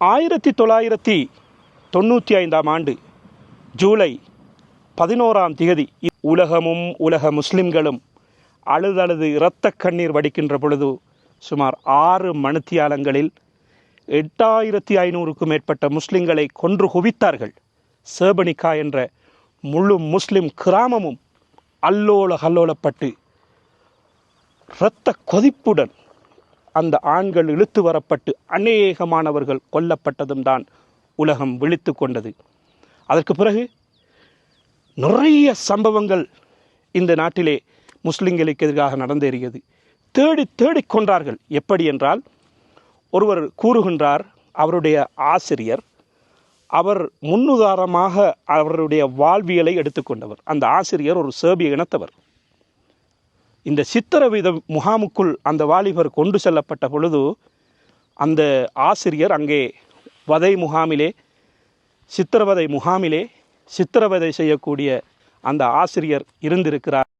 ஆயிரத்தி தொள்ளாயிரத்தி தொண்ணூற்றி ஐந்தாம் ஆண்டு ஜூலை பதினோராம் திகதி உலகமும் உலக முஸ்லிம்களும் அழுதழுது இரத்த கண்ணீர் வடிக்கின்ற பொழுது சுமார் ஆறு மணித்தியாலங்களில் எட்டாயிரத்தி ஐநூறுக்கும் மேற்பட்ட முஸ்லிம்களை கொன்று குவித்தார்கள். சேபனிகா என்ற முழு முஸ்லிம் கிராமமும் அல்லோல கல்லோலப்பட்டு இரத்த கொதிப்புடன் அந்த ஆண்கள் இழுத்து வரப்பட்டு அநேகமானவர்கள் கொல்லப்பட்டதும் தான் உலகம் விழித்து கொண்டது. அதற்கு பிறகு நிறைய சம்பவங்கள் இந்த நாட்டிலே முஸ்லிம்களுக்கு எதிராக நடந்தேறியது. தேடி தேடிக் கொன்றார்கள் எப்படி என்றால் ஒருவர் கூறுகின்றார் அவருடைய ஆசிரியர் அவர் முன்னுதாரணமாக அவருடைய வாழ்வியலை எடுத்துக்கொண்டவர் அந்த ஆசிரியர் ஒரு சேபிய இனத்தவர். இந்த சித்திரவித முகாமுக்குள் அந்த வாலிபர் கொண்டு செல்லப்பட்ட பொழுது அந்த ஆசிரியர் அங்கே வதை முகாமிலே சித்திரவதை முகாமிலே சித்திரவதை செய்யக்கூடிய அந்த ஆசிரியர் இருந்திருக்கிறார்.